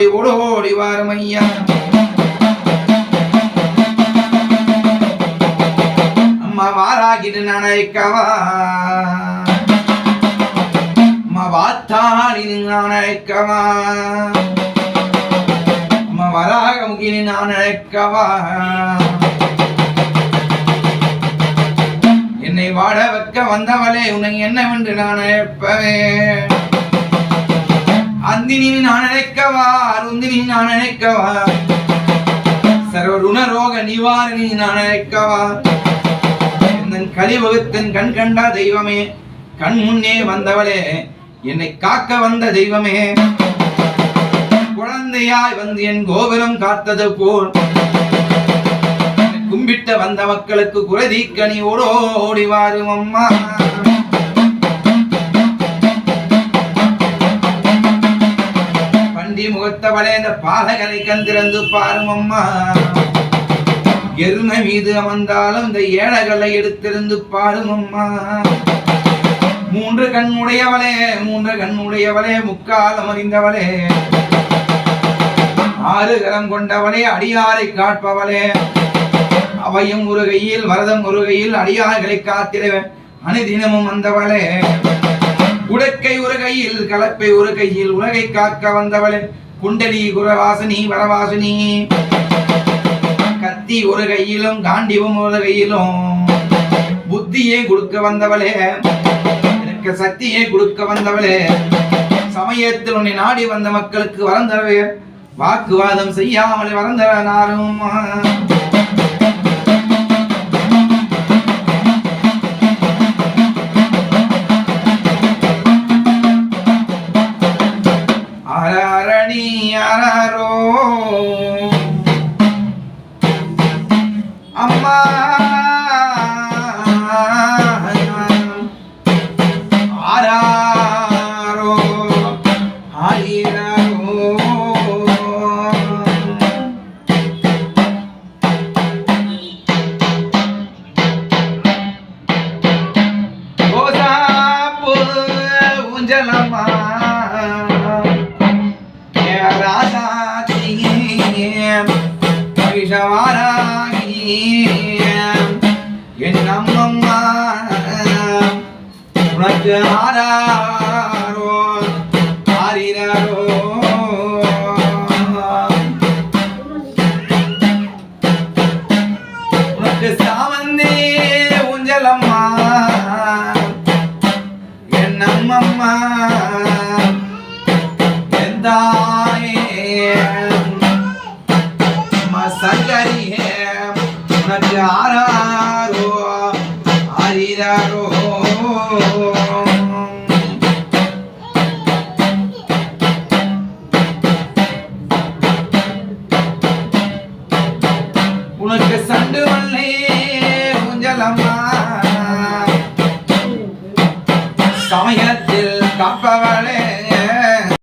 ஓடோடி வாரமையா அம்மா வாராகிட்டு நனைக்கவா அம்மா வாத்தாடி நனைக்கவா அம்மா வராக முகினி நனைக்கவா என்னை வாட வைக்க வந்தவளே உன்னை என்னவென்று நான் அழைப்பவே. அந்தினி நான் அழைக்கவா அருந்தினி நான் அழைக்கவா சர்வ ருணரோக நிவாரணி நான் அழைக்கவா எந்தன் கலிவகுத்தன் கண் கண்டா தெய்வமே கண் முன்னே வந்தவளே என்னை காக்க வந்த தெய்வமே. குழந்தையாய் வந்து என் கோபுரம் காத்தது போல் கும்பிட்ட வந்த மக்களுக்கு குலதீக்க ஓடோடி வாரும் அம்மா முகத்தவளே இந்த பாலகனை கந்திறந்து பாரும் அம்மா. எருமை மீது அமர்ந்தாலும் இந்த ஏழைகளை எடுத்திருந்து பாரும் அம்மா. மூன்று கண்ணுடையவளே மூன்று கண்ணுடையவளே முக்காலம் அறிந்தவளே ஆறு கரம் கொண்டவளே அடியாரை காட்பவளே அவையும் ஒரு கையில் வரதம் ஒரு கையில் அடியார்களை காத்திட அனுதினமும் வந்தவளே. உடக்கை ஒரு கையில் கலப்பை ஒரு கையில் உலகை காக்க வந்தவளே. குண்டலி குரவாசனி வரவாசனி. கத்தி ஒரு கையிலும் காண்டிவும் ஒரு கையிலும். புத்தியே கொடுக்க வந்தவளே. எனக்கு சக்தியை கொடுக்க வந்தவளே. சமயத்தில் உன்னை நாடி வந்த மக்களுக்கு வரந்தரவே வாக்குவாதம் செய்யாமல் வரந்தவ நாரும். அடியாரோ? அரரோ அம்மா ஆராரோ? ஆயிரோ ஊஞ்சலம்மா. உனக்கு ஆராரோ ஆரிரோ உனக்கு சாமந்தே ஊஞ்சலம்மா என் அம்மம்மா என் தாயே அம்மா சங்கரியே உனக்கு சண்டு வல்லே ஊஞ்சலம்மா சமயத்தில் காப்பவ